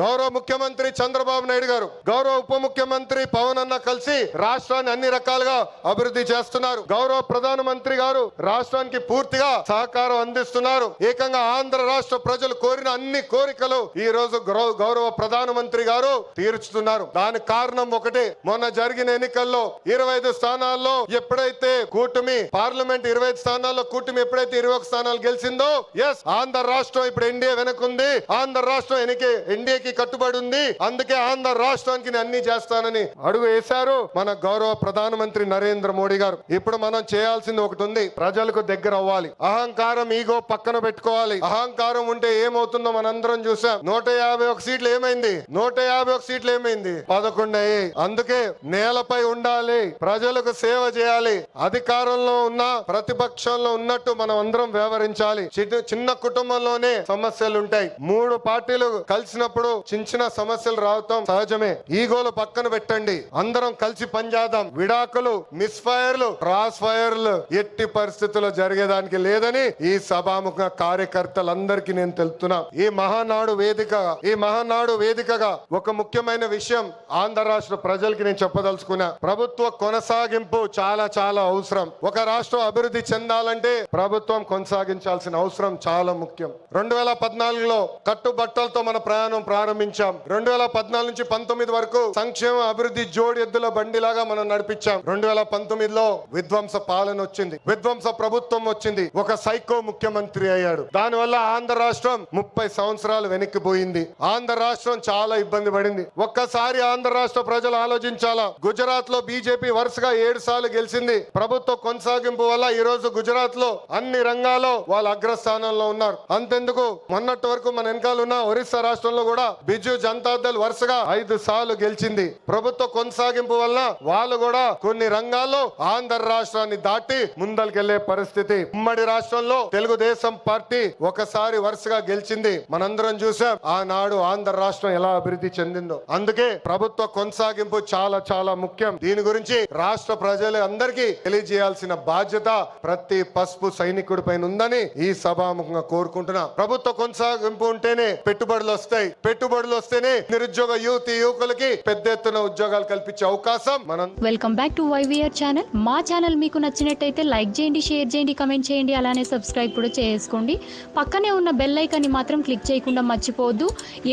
గౌరవ ముఖ్యమంత్రి చంద్రబాబు నాయుడు గారు గౌరవ ఉప ముఖ్యమంత్రి పవన్ అన్న కలిసి రాష్ట్రాన్ని అన్ని రకాలుగా అభివృద్ధి చేస్తున్నారు. గౌరవ ప్రధానమంత్రి గారు రాష్ట్రానికి పూర్తిగా సహకారం అందిస్తున్నారు. ఏకంగా ఆంధ్ర రాష్ట్ర ప్రజలు కోరిన అన్ని కోరికలు ఈ రోజు గౌరవ ప్రధాన ప్రధానమంత్రి గారు తీర్చుతున్నారు. దానికి కారణం ఒకటి మొన్న జరిగిన ఎన్నికల్లో ఇరవై ఐదు స్థానాల్లో ఎప్పుడైతే కూటమి పార్లమెంట్ ఇరవై ఐదు స్థానాల్లో కూటమి ఎప్పుడైతే ఇరవై స్థానాలు గెలిచిందో ఎస్ ఆంధ్ర రాష్ట్రం ఇప్పుడు ఎన్డీఏ వెనకుంది. ఆంధ్ర రాష్ట్రం ఎన్నికే ఎన్డీఏకి కట్టుబడి ఉంది. అందుకే ఆంధ్ర రాష్ట్రానికి నేను అన్ని చేస్తానని అడుగు వేశారు మన గౌరవ ప్రధానమంత్రి నరేంద్ర మోడీ గారు. ఇప్పుడు మనం చేయాల్సింది ఒకటి ఉంది. ప్రజలకు దగ్గర అవ్వాలి. అహంకారం ఈగో పక్కన పెట్టుకోవాలి. అహంకారం ఉంటే ఏమవుతుందో మనందరం చూసాం. నూట యాభై ఒక సీట్లు ఏమైంది? నూట యాభై ఒక సీట్లు ఏమైంది? పదకొండు అయ్యాయి. అందుకే నేలపై ఉండాలి. ప్రజలకు సేవ చేయాలి. అధికారంలో ఉన్న ప్రతిపక్షంలో ఉన్నట్టు మనం అందరం వ్యవహరించాలి. చిన్న- చిన్న కుటుంబంలోనే సమస్యలు ఉంటాయి. మూడు పార్టీలు కలిసినప్పుడు చిన్న చిన్న సమస్యలు రావటం సహజమే. ఈగోలు పక్కన పెట్టండి. అందరం కలిసి పనిచేద్దాం విడాకులు మిస్ ఫైర్లు క్రాస్ ఫైర్లు ఎట్టి పరిస్థితుల్లో జరిగేదానికి లేదని ఈ సభాముఖ కార్యకర్తలందరికీ నేను తెలుపుతున్నా. ఈ మహానాడు వేదిక ఈ మహానాడు వేదికగా ఒక ముఖ్యమైన విషయం ఆంధ్ర రాష్ట్ర ప్రజలకి నేను చెప్పదలుచుకున్నా. ప్రభుత్వ కొనసాగింపు చాలా చాలా అవసరం. ఒక రాష్ట్రం అభివృద్ధి చెందాలంటే ప్రభుత్వం కొనసాగించాల్సిన అవసరం చాలా ముఖ్యం. రెండు వేల పద్నాలుగులో కట్టుబట్టలతో మన ప్రయాణం ప్రారంభించాం. రెండు వేల పద్నాలుగు నుంచి పంతొమ్మిది వరకు సంక్షేమ అభివృద్ధి జోడి ఎద్దుల బండిలాగా మనం నడిపించాం. రెండు వేల పంతొమ్మిదిలో విధ్వంస పాలన వచ్చింది. విధ్వంస ప్రభుత్వం వచ్చింది. ఒక సైకో ముఖ్యమంత్రి అయ్యాడు. దానివల్ల ఆంధ్ర రాష్ట్రం ముప్పై సంవత్సరాలు వెనక్కి పోయింది. ఆంధ్ర రాష్ట్రం చాలా ఇబ్బంది పడింది. ఒక్కసారి ఆంధ్ర రాష్ట్ర ప్రజలు ఆలోచించాలా? గుజరాత్లో బీజేపీ వరుసగా ఏడు సార్లు గెలిచింది. ప్రభుత్వ కొనసాగింపు వల్ల ఈ రోజు గుజరాత్లో అన్ని రంగాల్లో వాళ్ళు అగ్రస్థానంలో ఉన్నారు. అంతెందుకు? మొన్నటి వరకు మన వెనకాల ఉన్న ఒరిస్సా రాష్ట్రంలో కూడా బిజు జనతా దళ్ వరుసగా ఐదు సార్లు గెలిచింది. ప్రభుత్వ కొనసాగింపు వల్ల వాళ్ళు కూడా కొన్ని రంగాల్లో ఆంధ్ర రాష్ట్రాన్ని దాటి ముందరికెళ్ళే పరిస్థితి. ఉమ్మడి రాష్ట్రంలో తెలుగుదేశం పార్టీ ఒకసారి వరుసగా గెలిచింది. మనందరం చూసాం ఆనాడు ఆంధ్ర రాష్ట్రం ఎలా అభివృద్ధి చెందిందో. అందుకే ప్రభుత్వ కొనసాగింపు చాలా చాలా ముఖ్యం. దీని గురించి రాష్ట్ర ప్రజలు అందరికీ తెలియజేయాల్సిన బాధ్యత ప్రతి పసుపు సైనికుడి పైన ఉందని ఈ సభాముఖంగా కోరుకుంటున్నా. ప్రభుత్వ కొనసాగింపు ఉంటేనే పెట్టుబడులు వస్తాయి. పెట్టుబడులు వస్తేనే నిరుద్యోగ యువతి యువకులకి పెద్ద ఎత్తున ఉద్యోగాలు కల్పించే అవకాశం మనం welcome back to YVR channel మా ఛానల్ మీకు నచ్చినట్టయితే లైక్ చేయండి షేర్ చేయండి కమెంట్ చేయండి అలానే సబ్స్క్రైబ్ కూడా చేసుకోండి. పక్కనే ఉన్న బెల్ ఐకాన్ని మాత్రం క్లిక్ చేయకుండా మర్చిపోవద్దు.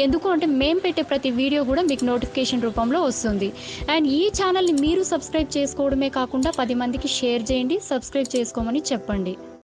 ఎందుకు అంటే మేము పెట్టే ప్రతి వీడియో కూడా మీకు నోటిఫికేషన్ రూపంలో వస్తుంది. అండ్ ఈ ఛానల్ని మీరు సబ్స్క్రైబ్ చేసుకోవడమే కాకుండా పది మందికి షేర్ చేయండి సబ్స్క్రైబ్ చేసుకోమని చెప్పండి.